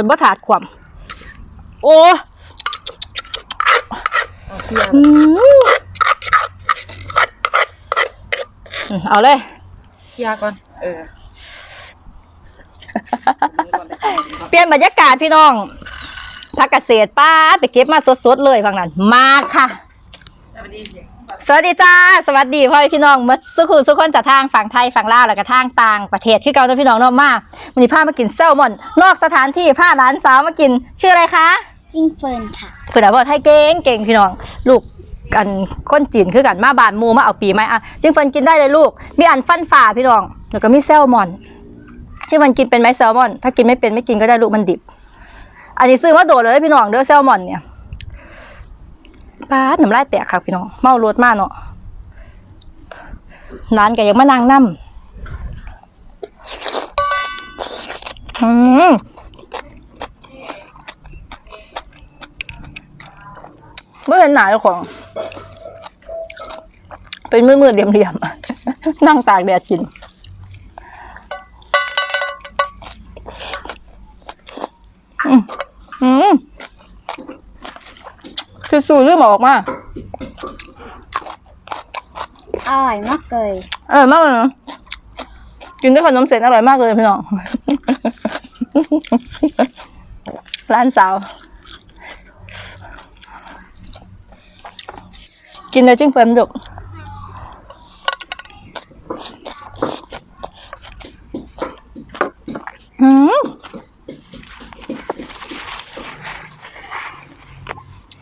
คนบ่ถาดความโอ้เอาเคลียร์อืมอืมเอาเลยเคลียร์ก่อน เออ เปลี่ยนบรรยากาศพี่น้องพักเกษตรป้าดไปเก็บมาสดๆเลยฟังนั้น มาค่ะ สวัสดี สิสวัสดีจ้า สวัสดีพ่อแม่พี่น้องหมาสุขุสุขคนจากทางฝั่งไทยฝั่งลาวแล้วก็ทางต่างประเทศที่เก่าเนาะพี่น้องเนาะมาวันนี้พามากินแซลมอน นอกสถานที่พาหลานสาวมากิน ชื่ออะไรคะจิ้งเฟิร์นค่ะคุณอาบอกไทยเก่งเก่งพี่น้องลูกกันคนจีนคือกันมาบานหมูมาเอาปีไหมอะจึงเฟินกินได้เลยลูก มีอันฟันฝ่าพี่น้องแล้วก็มีแซลมอนที่มันกินเป็นไหมแซลมอน ถ้ากินไม่เป็นไม่กินก็ได้ลูกมันดิบ อันนี้ซื้อมาโดดเลยพี่น้องเด้อแซลมอนเนี่ย ป้าดน้ำลายแตกค่ะพี่น้องเมารถมากเนาะร้านแกยังมานั่งนั่มอืมไม่เป็นหนาเจ้าของ เป็นมือมือๆเหลี่ยมๆ นั่งตากแดดกินอืมอืม คือสูตรเรื่องออกมาอร่อยมากเลยอร่อยมากเลยนะกินด้วยขนมเส้นอร่อยมากเลยพี่น้อง ร้านสาว กินเลยจึงเฟิร์มดุก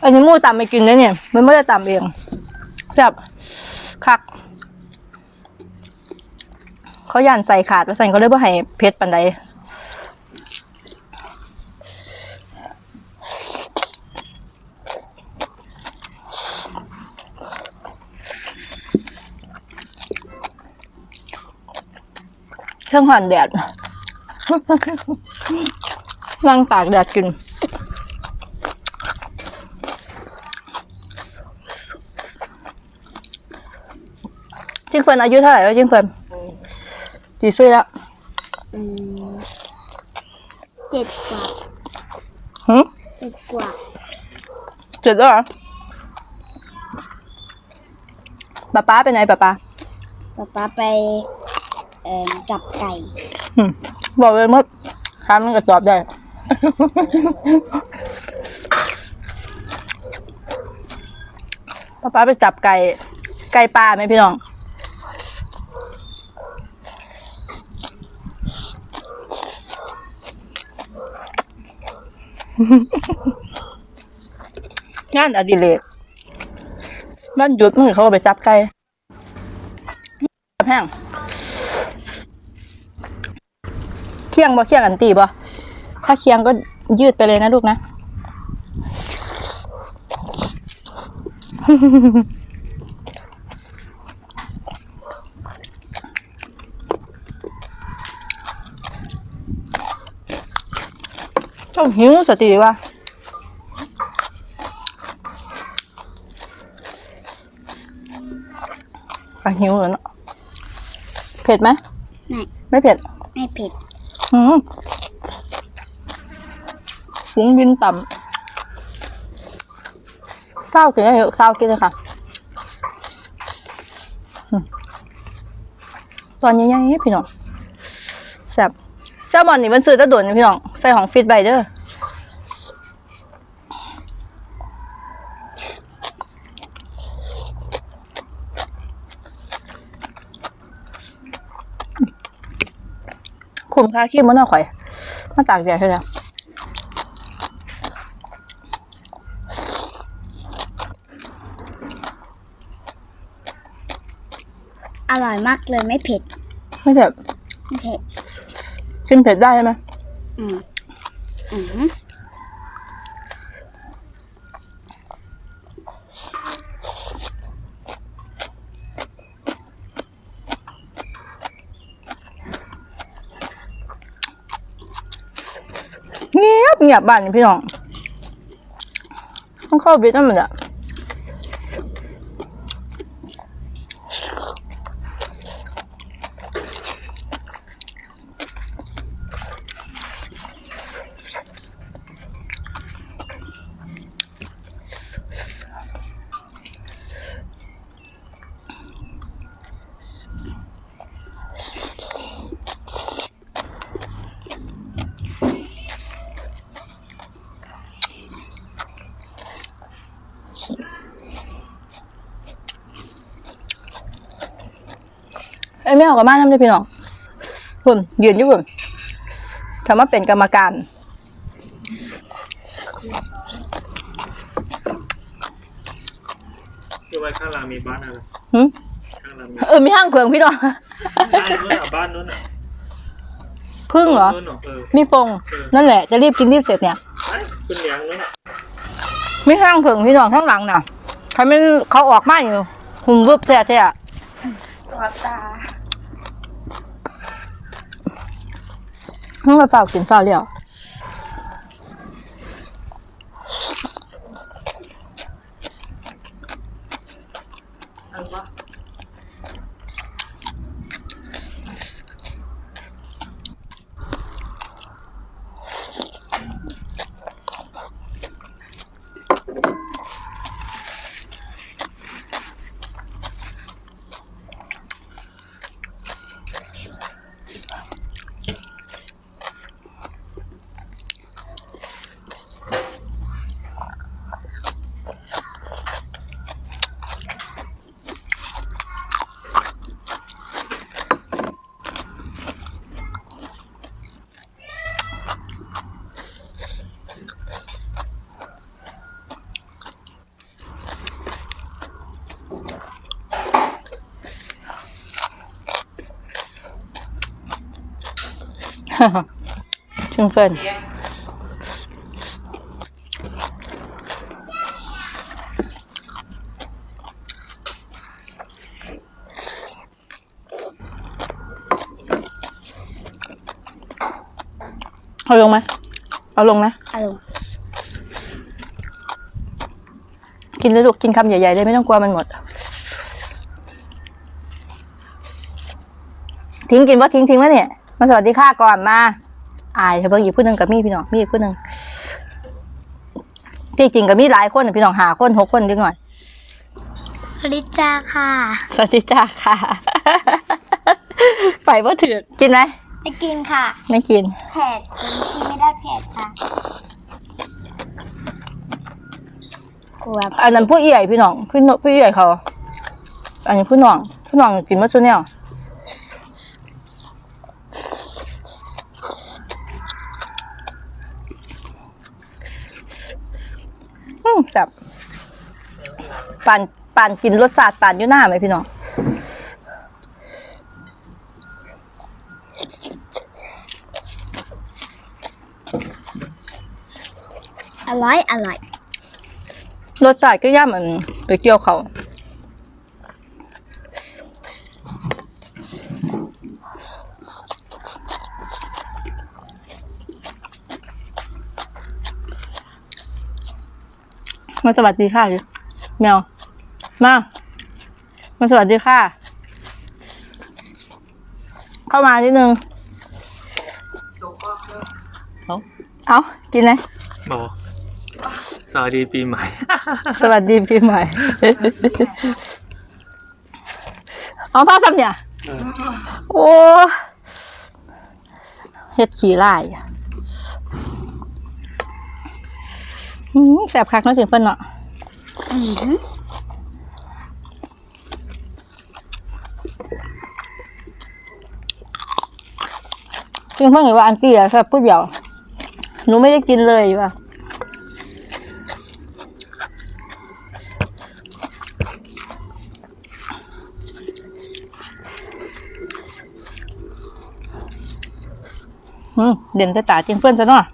อันนี้มูตำไม่กินนะเนี่ย มันไม่ได้ตำเองแซ่บคัก เขาย่านใส่ขาดว่าใส่เขาเลยว่าให้เพชรปันใดเครื่องหันแดดนั่งตากแดดกิน จิงเฟิร์นอายุเท่าไหร่แล้วจิงเฟิร์นกี่岁แล้วอืมเจ็ดกว่าหืมเจ็ดกว่าเจ็ดแล้วเหรอป๊าป๊าไปไหนป๊าป๊าป๊าป๊าไปเอ่อจับไก่หืมบอกเลยมดถามมันก็ตอบได้ ป๊าป๊าไปจับไก่ ไก่ป่าไหมพี่น้อง งานอดิเรกบ้านหยุดมือเขาก็ไปจับไก่แห้งเคียงบ่เคียงอันตีบ่ถ้าเคียงก็ยืดไปเลยนะลูกนะ เจ้าหิวสติว่ะก็หิวแล้วเนาะเผ็ดไหมไม่ไม่เผ็ดไม่เผ็ดอืมฝูงบินต่ำข้าวกินได้เยอะข้าวกินเลยค่ะอืมตอนนี้ยังนี้พี่น้องแซ่บแซลมอนนี่มันซื้อแตะด่วนอยู่พี่น้อง ใส่ของฟิตไบเดอร์ คุ้มค่าขี้มันเอาข่อยมาตากแดดให้แล้วอร่อยมากเลยไม่เผ็ด ไม่เจ็บไม่เผ็ดกินเผ็ดได้ใช่ไหมอืมอืม บเงียบบ้านนี่พี่น้องต้องเข้าไปต้องมันอะ ไอ้แม่เอากับมาทำได้พี่น้องคุณยืนอยู่คุณทำมาเป็นกรรมการคือไว้ข้างหลังมีบ้านอะไรหึข้างหลังมีเออมีห้างเพิงพี่น้องบ้านนู้นอะบ้านนู้นอะพึ่งเหรอนู้นเหรอเออมีฟง นั่นแหละ จะรีบกินรีบเสร็จเนี่ย ไอ้คุณเลี้ยงนู้นอะมีห้างเพิงพี่น้องข้างหลังน่ะเขาไม่เขาออกมาอยู่หุ่มวึบแท้แท้วัดตา เมื่อมาฝ้า ชึงเฟินเอาลงไหมเอาลงนะอารมณ์กินเลยลูก กินคำใหญ่ๆเลยไม่ต้องกลัวมันหมด ทิ้งกินว่าทิ้งทิ้งวะเนี่ย มาสวัสดีค่ะก่อนมา อายเธอเพิ่งอีกผู้หนึ่งกับมี่พี่น้องมีอีกผู้หนึ่งที่จริงกับมี่หลายคนน่ะพี่น้องหาคนหกคนนิดหน่อยผลิจาค่ะ สวัสดีจ้าค่ะไปว่าถือกินไหมไม่กินค่ะ ไม่กินเผ็ดกินที่ไม่ได้เผ็ดค่ะกลัวอันนั้นผู้ใหญ่พี่น้องพี่น้องผู้ใหญ่เขา อันนี้ผู้น้องผู้น้องกินมาซุเนี่ยอืมแซ่บ ปานปานกินรสชาติปานอยู่หน้าไหมพี่น้องอร่อยอร่อยรสชาติก็ย่าเหมือนไปเกี่ยวเขามาสวัสดีค่ะดิแมว มา มาสวัสดีค่ะ เข้ามานิดนึง เอ้าเอากินเลยบอกสวัสดีปีใหม่ สวัสดีปีใหม่ เอาผ้าซ้ำเนี่ยเออโอ้เฮ็ดขี้ไล่อะอืมแสบคักเน้อยสิงเพิ่นเนาะ อืมจริงเพิ่นเห็นว่าอันกี้อะแซ่บพูดเดียวหนูไม่ได้กินเลยว่ะอืมเด่นแต่ตาจริงเพิ่อนซะเนาะ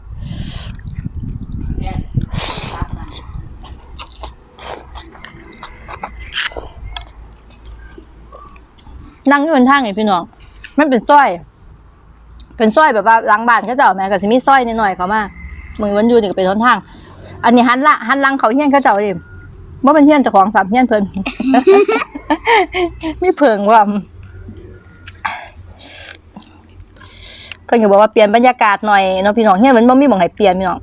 นั่งอยู่บนทางนี่พี่น้อง มันเป็นสร้อย เป็นสร้อยแบบว่าหลังบ้านเขาเจ้าแม่ก็สิมีสร้อยนิดหน่อยเขามามือวันอยู่นี่ก็เป็นทนทาง อันนี้หันละหันหลังเขาเฮี้ยนเขาเจ้าดิว่ามันเฮี้ยนเจ้าของสามเฮี้ยนเพิ่นมีเพิงว่าเพิ่นก็บอกว่าเปลี่ยนบรรยากาศหน่อยเนาะพี่น้องเฮี้ยนมันบ่มีหม่องให้เปลี่ยนพี่น้อง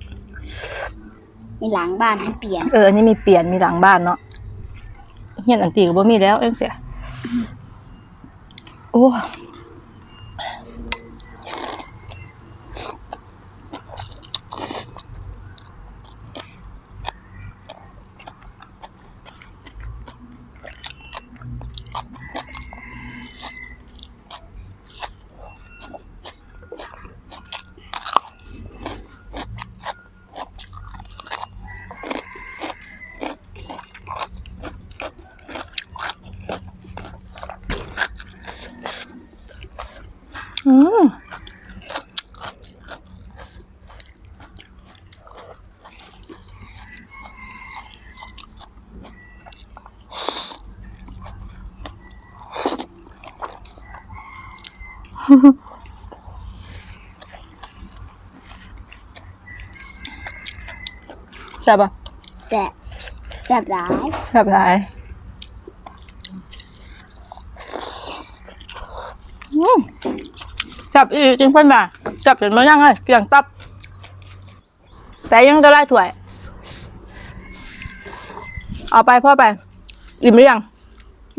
มีหลังบ้านให้เปลี่ยนเอออันนี้มีเปลี่ยนมีหลังบ้านเนาะเฮี้ยนอันตีก็บ่มีแล้วเองเสียโอ้ ใช่บปะแซ่บแซ่บหลายแซ่บหลายอืมแซ่บอีจริงเพิ่นบ่าแซ่บจนบ่ยังเลยเกลี่ยงตับ แต่ยังก็ไล่ถ้วย เอาไปพ่อไป อิ่มหรือยัง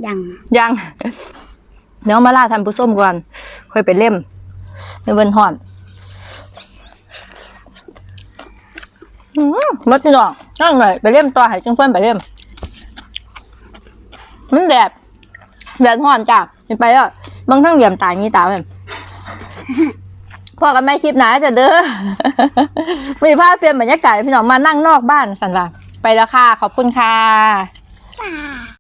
ยัง ยัง เดี๋ยวมาล่าทำผู้ส้มก่อน ค่อยไปเล่มในเวนหอนอืมดพี่น้องนั่งหน่อยไปเล่มต่อให้จังเพื่อนไปเล่มมันแดดแดดห่อนจ้ะไปแล้วบางทั้งเหลี่ยมตายงี้ตาแบบพอกันไม่คลิปหนาจะเด้อมีภาพเปลี่ยนบรรยากาศพี่น้องมานั่งนอกบ้านสันว่าไปแล้วค่ะ ขอบคุณค่ะ